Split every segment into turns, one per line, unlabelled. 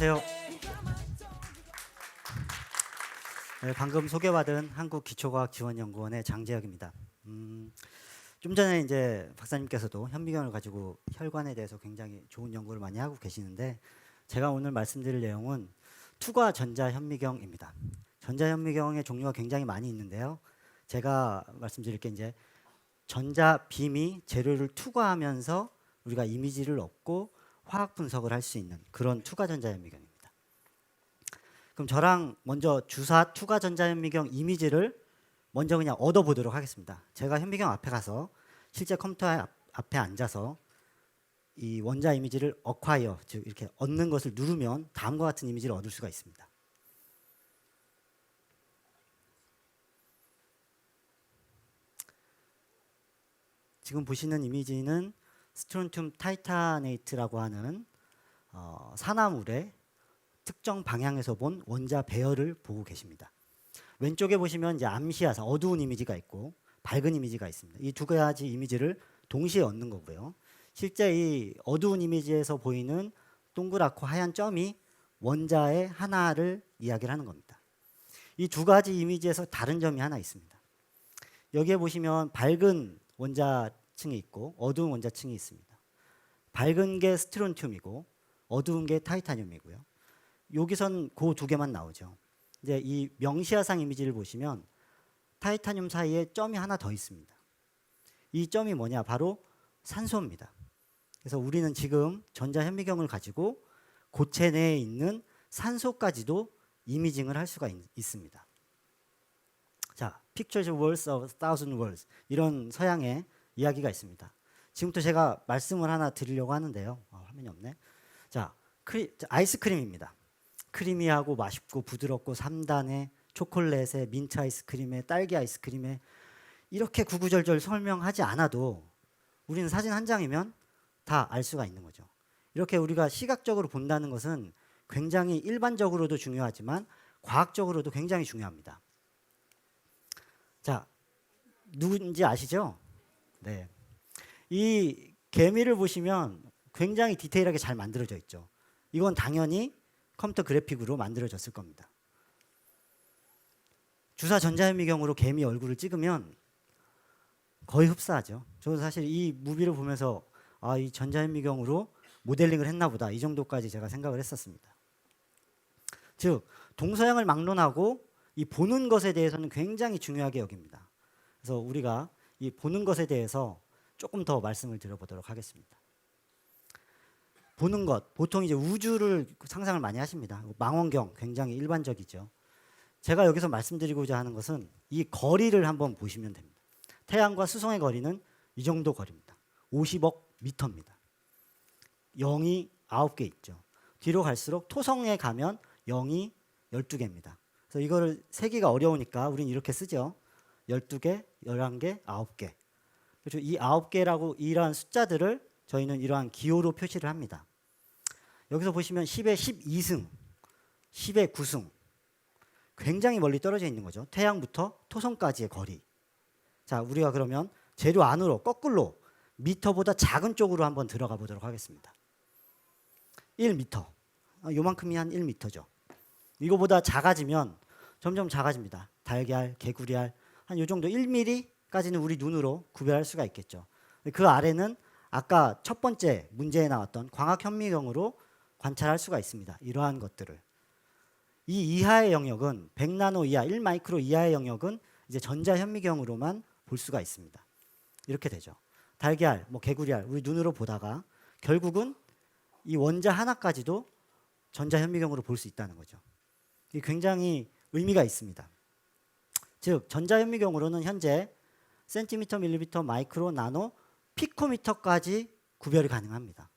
안녕하세요. 네, 방금 소개받은 한국기초과학지원연구원의 장재혁입니다. 음, 좀 전에 이제 박사님께서도 현미경을 가지고 혈관에 대해서 굉장히 좋은 연구를 많이 하고 계시는데 제가 오늘 말씀드릴 내용은 투과 전자 현미경입니다. 전자 현미경의 종류가 굉장히 많이 있는데요. 제가 말씀드릴 게 이제 전자 빔이 재료를 투과하면서 우리가 이미지를 얻고 화학 분석을 할 수 있는 그런 투과 전자 현미경입니다. 그럼 저랑 먼저 주사 투과 전자 현미경 이미지를 먼저 그냥 얻어 보도록 하겠습니다. 제가 현미경 앞에 가서 실제 컴퓨터 앞- 앞에 앉아서 이 원자 이미지를 어콰이어 즉 이렇게 얻는 것을 누르면 다음과 같은 이미지를 얻을 수가 있습니다. 지금 보시는 이미지는 스트론튬 타이타네이트라고 하는 어, 산화물의 특정 방향에서 본 원자 배열을 보고 계십니다. 왼쪽에 보시면 이제 암시야사 어두운 이미지가 있고 밝은 이미지가 있습니다. 이 두 가지 이미지를 동시에 얻는 거고요. 실제 이 어두운 이미지에서 보이는 동그랗고 하얀 점이 원자의 하나를 이야기를 하는 겁니다. 이 두 가지 이미지에서 다른 점이 하나 있습니다. 여기에 보시면 밝은 원자 층이 있고 어두운 원자층이 있습니다. 밝은 게 스트론튬이고 어두운 게 타이타늄이고요. 여기선 그 두 개만 나오죠. 이제 이 명시야상 이미지를 보시면 타이타늄 사이에 점이 하나 더 있습니다. 이 점이 뭐냐? 바로 산소입니다. 그래서 우리는 지금 전자 현미경을 가지고 고체 내에 있는 산소까지도 이미징을 할 수가 있, 있습니다. 자, pictures words of thousand words 이런 서양의 이야기가 있습니다. 지금부터 제가 말씀을 하나 드리려고 하는데요. 아, 화면이 없네. 자, 크리, 자, 아이스크림입니다. 크리미하고 맛있고 부드럽고 3단에 초콜릿에 민트 아이스크림에 딸기 아이스크림에 이렇게 구구절절 설명하지 않아도 우리는 사진 한 장이면 다 알 수가 있는 거죠. 이렇게 우리가 시각적으로 본다는 것은 굉장히 일반적으로도 중요하지만 과학적으로도 굉장히 중요합니다. 자, 누군지 아시죠? 네. 이 개미를 보시면 굉장히 디테일하게 잘 만들어져 있죠. 이건 당연히 컴퓨터 그래픽으로 만들어졌을 겁니다. 주사 전자현미경으로 개미 얼굴을 찍으면 거의 흡사하죠. 저는 사실 이 무비를 보면서 아, 이 전자현미경으로 모델링을 했나 보다. 이 정도까지 제가 생각을 했었습니다. 즉, 동서양을 막론하고 이 보는 것에 대해서는 굉장히 중요하게 여깁니다. 그래서 우리가 이 보는 것에 대해서 조금 더 말씀을 드려보도록 하겠습니다. 보는 것 보통 이제 우주를 상상을 많이 하십니다. 망원경 굉장히 일반적이죠. 제가 여기서 말씀드리고자 하는 것은 이 거리를 한번 보시면 됩니다. 태양과 수성의 거리는 이 정도 거리입니다. 50억 미터입니다. 0이 9개 있죠. 뒤로 갈수록 토성에 가면 0이 12개입니다. 그래서 이거를 세기가 어려우니까 우리는 이렇게 쓰죠. 12개, 11개, 9개. 그렇죠. 이 9개라고 이러한 숫자들을 저희는 이러한 기호로 표시를 합니다. 여기서 보시면 10의 12승, 10의 9승. 굉장히 멀리 떨어져 있는 거죠. 태양부터 토성까지의 거리. 자, 우리가 그러면 재료 안으로 거꾸로 미터보다 작은 쪽으로 한번 들어가 보도록 하겠습니다. 1미터. 아, 요만큼이 한 1미터죠. 이거보다 작아지면 점점 작아집니다. 달걀, 개구리알 한 요 정도 1mm까지는 우리 눈으로 구별할 수가 있겠죠. 그 아래는 아까 첫 번째 문제에 나왔던 광학 현미경으로 관찰할 수가 있습니다. 이러한 것들을. 이 이하의 영역은 100나노 이하, 1마이크로 이하의 영역은 이제 전자 현미경으로만 볼 수가 있습니다. 이렇게 되죠. 달걀, 뭐 개구리알 우리 눈으로 보다가 결국은 이 원자 하나까지도 전자 현미경으로 볼 수 있다는 거죠. 이 굉장히 의미가 있습니다. 즉 전자 현미경으로는 현재 센티미터, 밀리미터, 마이크로, 나노, 피코미터까지 구별이 가능합니다.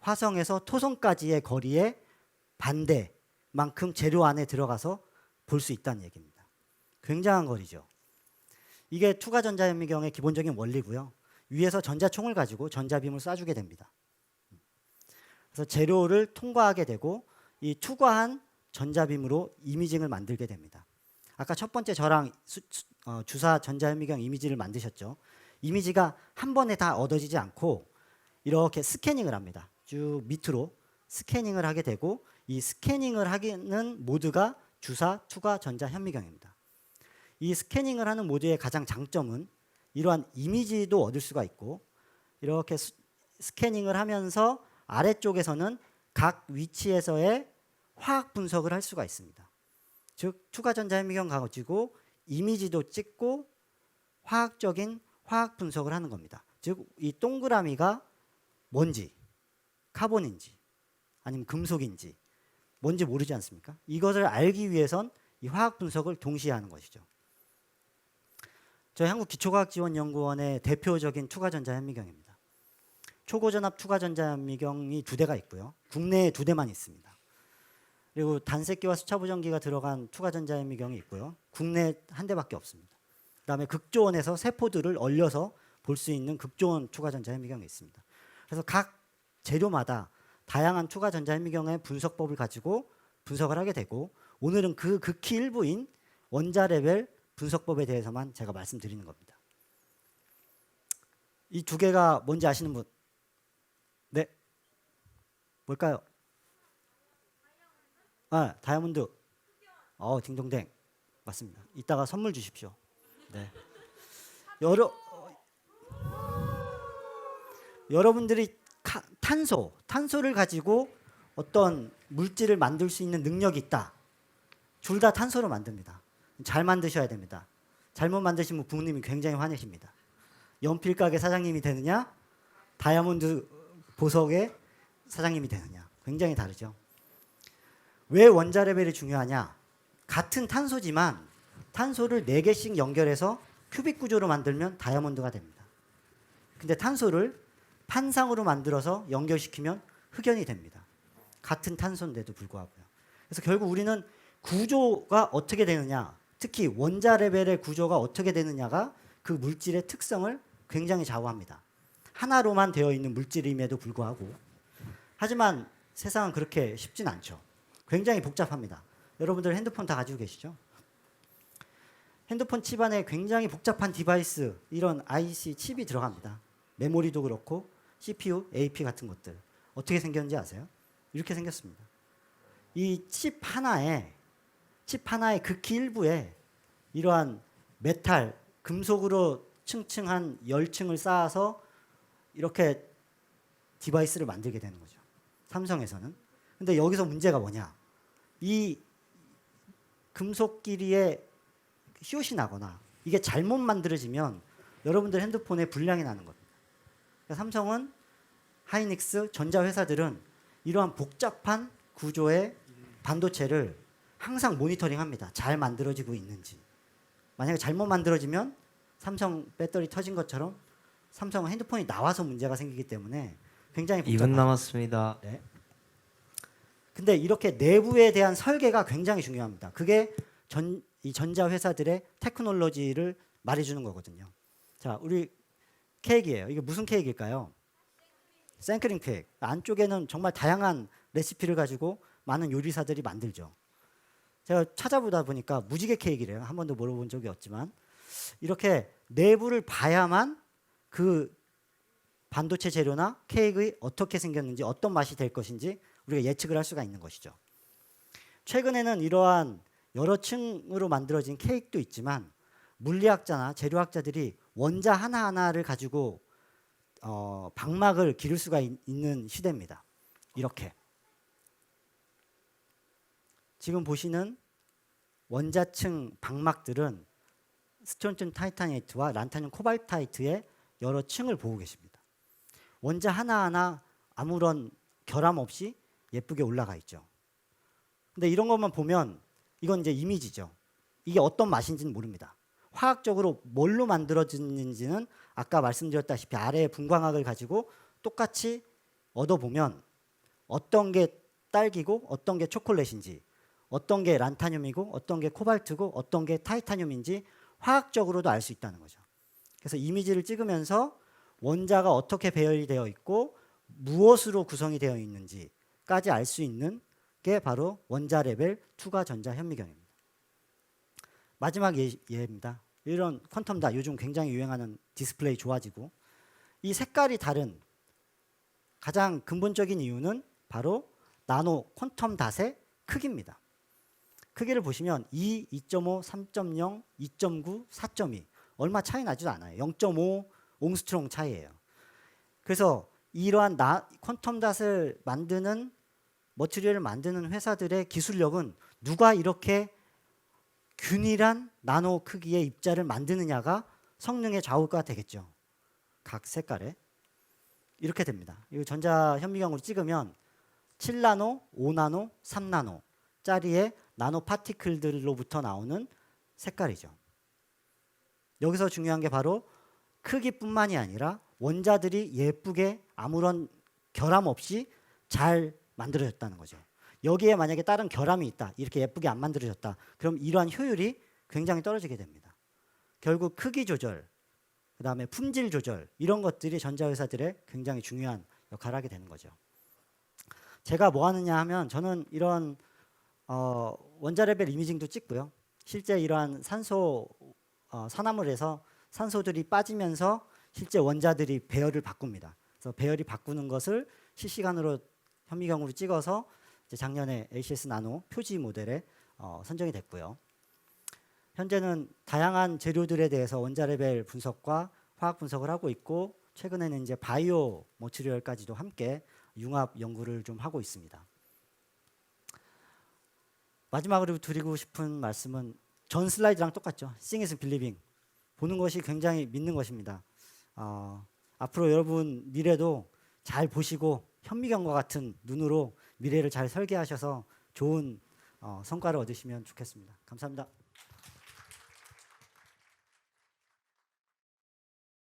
화성에서 토성까지의 거리의 반대만큼 재료 안에 들어가서 볼 수 있다는 얘기입니다. 굉장한 거리죠. 이게 투가 전자 현미경의 기본적인 원리고요. 위에서 전자총을 가지고 전자빔을 쏴주게 됩니다. 그래서 재료를 통과하게 되고 이 투과한 전자빔으로 이미징을 만들게 됩니다. 아까 첫 번째 저랑 수, 수, 어, 주사 전자현미경 이미지를 만드셨죠. 이미지가 한 번에 다 얻어지지 않고 이렇게 스캐닝을 합니다. 쭉 밑으로 스캐닝을 하게 되고 이 스캐닝을 하기는 모드가 주사, 투과, 전자, 현미경입니다. 이 스캐닝을 하는 모드의 가장 장점은 이러한 이미지도 얻을 수가 있고 이렇게 스, 스캐닝을 하면서 아래쪽에서는 각 위치에서의 화학 분석을 할 수가 있습니다. 즉 투과 전자 현미경 가지고 이미지도 찍고 화학적인 화학 분석을 하는 겁니다. 즉 이 동그라미가 뭔지 카본인지 아니면 금속인지 뭔지 모르지 않습니까? 이것을 알기 위해선 이 화학 분석을 동시에 하는 것이죠. 저희 한국기초과학지원연구원의 대표적인 투과전자 현미경입니다. 초고전압 투과전자 현미경이 두 대가 있고요. 국내에 두 대만 있습니다. 그리고 단색기와 수차보정기가 들어간 투과전자 현미경이 있고요. 국내 한 대밖에 없습니다. 그다음에 극조원에서 세포들을 얼려서 볼 수 있는 극조원 투과전자 현미경이 있습니다. 그래서 각 재료마다 다양한 투과전자 현미경의 분석법을 가지고 분석을 하게 되고 오늘은 그 극히 일부인 원자 레벨 분석법에 대해서만 제가 말씀드리는 겁니다. 이 두 개가 뭔지 아시는 분? 네. 뭘까요? 아, 다이아몬드. 어, 딩동댕. 맞습니다. 이따가 선물 주십시오. 네. 여러 여러분들이 카- 탄소, 탄소를 가지고 어떤 물질을 만들 수 있는 능력이 있다. 둘 다 탄소로 만듭니다. 잘 만드셔야 됩니다. 잘못 만드시면 부모님이 굉장히 화내십니다. 연필 가게 사장님이 되느냐, 다이아몬드 보석의 사장님이 되느냐, 굉장히 다르죠. 왜 원자 레벨이 중요하냐? 같은 탄소지만 탄소를 네 개씩 연결해서 큐빅 구조로 만들면 다이아몬드가 됩니다. 근데 탄소를 판상으로 만들어서 연결시키면 흑연이 됩니다. 같은 탄소인데도 불구하고요. 그래서 결국 우리는 구조가 어떻게 되느냐, 특히 원자 레벨의 구조가 어떻게 되느냐가 그 물질의 특성을 굉장히 좌우합니다. 하나로만 되어 있는 물질임에도 불구하고 하지만 세상은 그렇게 쉽진 않죠. 굉장히 복잡합니다. 여러분들 핸드폰 다 가지고 계시죠? 핸드폰 칩 안에 굉장히 복잡한 디바이스 이런 IC 칩이 들어갑니다. 메모리도 그렇고 CPU, AP 같은 것들 어떻게 생겼는지 아세요? 이렇게 생겼습니다. 이 칩 하나에 칩 하나의 극히 일부에 이러한 메탈 금속으로 층층 한 열층을 쌓아서 이렇게 디바이스를 만들게 되는 거죠. 삼성에서는. 근데 여기서 문제가 뭐냐? 이 금속끼리에 슛이 나거나 이게 잘못 만들어지면 여러분들 핸드폰에 불량이 나는 겁니다. 그러니까 삼성은 하이닉스 전자 회사들은 이러한 복잡한 구조의 반도체를 항상 모니터링합니다. 잘 만들어지고 있는지. 만약에 잘못 만들어지면 삼성 배터리 터진 것처럼 삼성 핸드폰이 나와서 문제가 생기기 때문에 굉장히
2분
복잡한
남았습니다.
네. 근데 이렇게 내부에 대한 설계가 굉장히 중요합니다. 그게 전, 이 전자 회사들의 테크놀로지를 말해주는 거거든요. 자, 우리 케이크예요. 이게 무슨 케이크일까요? 생크림 케이크. 안쪽에는 정말 다양한 레시피를 가지고 많은 요리사들이 만들죠. 제가 찾아보다 보니까 무지개 케이크래요. 한 번도 물어본 적이 없지만 이렇게 내부를 봐야만 그 반도체 재료나 케이크가 어떻게 생겼는지 어떤 맛이 될 것인지 우리가 예측을 할 수가 있는 것이죠. 최근에는 이러한 여러 층으로 만들어진 케이크도 있지만 물리학자나 재료학자들이 원자 하나하나를 가지고 어, 방막을 기를 수가 있, 있는 시대입니다. 이렇게 지금 보시는 원자층 방막들은 스톤층 타이타니트와 란타늄 코발타이트의 여러 층을 보고 계십니다. 원자 하나하나 아무런 결함 없이 예쁘게 올라가 있죠. 근데 이런 것만 보면 이건 이제 이미지죠. 이게 어떤 맛인지는 모릅니다. 화학적으로 뭘로 만들어졌는지는 아까 말씀드렸다시피 아래의 분광학을 가지고 똑같이 얻어보면 어떤 게 딸기고 어떤 게 초콜릿인지 어떤 게 란타늄이고 어떤 게 코발트고 어떤 게 타이타늄인지 화학적으로도 알 수 있다는 거죠. 그래서 이미지를 찍으면서 원자가 어떻게 배열이 되어 있고 무엇으로 구성이 되어 있는지 까지 알 수 있는 게 바로 원자 레벨 투과 전자 현미경입니다. 마지막 예, 예입니다. 이런 퀀텀다 요즘 굉장히 유행하는 디스플레이 좋아지고 이 색깔이 다른 가장 근본적인 이유는 바로 나노 퀀텀 닷의 크기입니다. 크기를 보시면 2, 2.5, 3.0, 2.9, 4.2 얼마 차이 나지도 않아요. 0.5 옹스트롱 차이예요. 그래서 이러한 나, 퀀텀 닷을 만드는 머티리얼을 만드는 회사들의 기술력은 누가 이렇게 균일한 나노 크기의 입자를 만드느냐가 성능의 좌우가 되겠죠. 각 색깔에 이렇게 됩니다. 이 전자 현미경으로 찍으면 7나노, 5나노, 3나노 짜리의 나노 파티클들로부터 나오는 색깔이죠. 여기서 중요한 게 바로 크기뿐만이 아니라 원자들이 예쁘게 아무런 결함 없이 잘 만들어졌다는 거죠. 여기에 만약에 다른 결함이 있다, 이렇게 예쁘게 안 만들어졌다, 그럼 이러한 효율이 굉장히 떨어지게 됩니다. 결국 크기 조절, 그 다음에 품질 조절 이런 것들이 전자회사들의 굉장히 중요한 역할을 하게 되는 거죠. 제가 뭐 하느냐 하면 저는 이런 어, 원자 레벨 이미징도 찍고요. 실제 이러한 산소 어, 산화물 에서 산소들이 빠지면서 실제 원자들이 배열을 바꿉니다. 그래서 배열이 바꾸는 것을 실시간으로 현미경으로 찍어서 작년에 ACS 나노 표지 모델에 어, 선정이 됐고요. 현재는 다양한 재료들에 대해서 원자 레벨 분석과 화학 분석을 하고 있고 최근에는 이제 바이오 머티리얼까지도 함께 융합 연구를 좀 하고 있습니다. 마지막으로 드리고 싶은 말씀은 전 슬라이드랑 똑같죠. Seeing is believing. 보는 것이 굉장히 믿는 것입니다. 어, 앞으로 여러분 미래도 잘 보시고 현미경과 같은 눈으로 미래를 잘 설계하셔서 좋은 어, 성과를 얻으시면 좋겠습니다. 감사합니다.